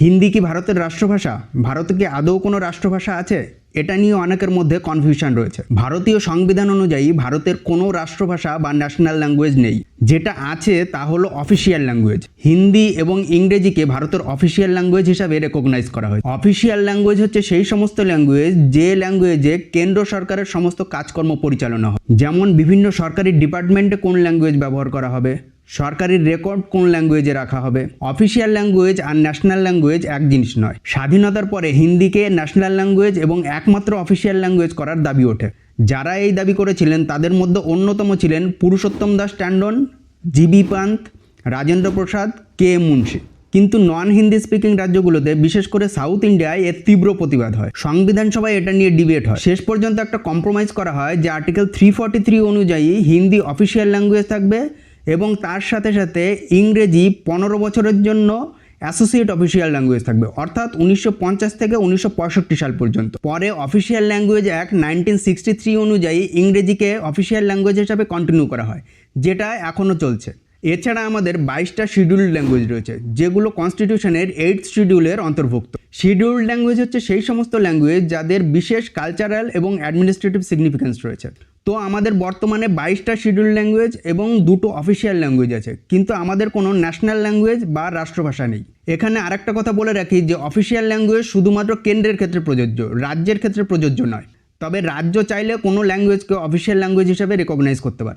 হিন্দি কি ভারতের রাষ্ট্রভাষা? ভারতে কি আদৌ কোনো রাষ্ট্রভাষা আছে? এটা নিয়ে অনেকের মধ্যে কনফিউশন রয়েছে। ভারতীয় সংবিধান অনুযায়ী ভারতের কোনো রাষ্ট্রভাষা বা ন্যাশনাল ল্যাঙ্গুয়েজ নেই। যেটা আছে তা হলো অফিসিয়াল ল্যাঙ্গুয়েজ হিন্দি এবং ইংরেজিকে ভারতের অফিসিয়াল ল্যাঙ্গুয়েজ হিসাবে রেকগনাইজ করা হয় অফিসিয়াল ল্যাঙ্গুয়েজ হচ্ছে সেই সমস্ত ল্যাঙ্গুয়েজ যে ল্যাঙ্গুয়েজে কেন্দ্র সরকারের সমস্ত কাজকর্ম পরিচালনা হয়। যেমন বিভিন্ন সরকারি ডিপার্টমেন্টে কোন ল্যাঙ্গুয়েজ ব্যবহার করা হবে? সরকারি রেকর্ড কোন ল্যাঙ্গুয়েজে রাখা হবে? অফিসিয়াল ল্যাঙ্গুয়েজ আর ন্যাশনাল ল্যাঙ্গুয়েজ এক জিনিস নয়। স্বাধীনতার পরে হিন্দিকে ন্যাশনাল ল্যাঙ্গুয়েজ এবং একমাত্র অফিসিয়াল ল্যাঙ্গুয়েজ করার দাবি ওঠে। যারা এই দাবি করেছিলেন, তাদের মধ্যে অন্যতম ছিলেন Purushottam Das Tandon, GB Pant Rajendra Prasad, K M Munshi. কিন্তু নন হিন্দি স্পিকিং রাজ্যগুলোতে, বিশেষ করে সাউথ ইন্ডিয়ায় এর তীব্র প্রতিবাদ হয়। সংবিধান সভায় এটা নিয়ে ডিবেট হয়। শেষ পর্যন্ত একটা কম্প্রোমাইজ করা হয় যে আর্টিকেল থ্রি থ্রি অনুযায়ী হিন্দি অফিসিয়াল ল্যাঙ্গুয়েজ থাকবে এবং তার সাথে সাথে ইংরেজি পনেরো বছরের জন্য অ্যাসোসিয়েট অফিসিয়াল ল্যাঙ্গুয়েজ থাকবে। অর্থাৎ উনিশশো পঞ্চাশ থেকে উনিশশো পঁয়ষট্টি সাল পর্যন্ত। পরে অফিসিয়াল ল্যাঙ্গুয়েজ অ্যাক্ট নাইনটিন অনুযায়ী ইংরেজিকে অফিসিয়াল ল্যাঙ্গুয়েজ হিসাবে কন্টিনিউ করা হয়, যেটা এখনও চলছে। এছাড়া আমাদের বাইশটা শিডিউল্ড ল্যাঙ্গুয়েজ রয়েছে, যেগুলো কনস্টিটিউশনের এইট শিডিউলের অন্তর্ভুক্ত। শিডিউল্ড ল্যাঙ্গুয়েজ হচ্ছে সেই সমস্ত ল্যাঙ্গুয়েজ যাদের বিশেষ কালচারাল এবং অ্যাডমিনিস্ট্রেটিভ সিগনিফিকেন্স রয়েছে। তো আমাদের বর্তমানে বাইশটা শিডিউল ল্যাঙ্গুয়েজ এবং দুটো অফিসিয়াল ল্যাঙ্গুয়েজ আছে। কিন্তু আমাদের কোনো ন্যাশনাল ল্যাঙ্গুয়েজ বা রাষ্ট্রভাষা নেই। এখানে আরেকটা কথা বলে রাখি যে অফিসিয়াল ল্যাঙ্গুয়েজ শুধুমাত্র কেন্দ্রের ক্ষেত্রে প্রযোজ্য, রাজ্যের ক্ষেত্রে প্রযোজ্য নয়। তবে রাজ্য চাইলে কোনো ল্যাঙ্গুয়েজকে অফিসিয়াল ল্যাঙ্গুয়েজ হিসেবে রেকগনাইজ করতে পারে।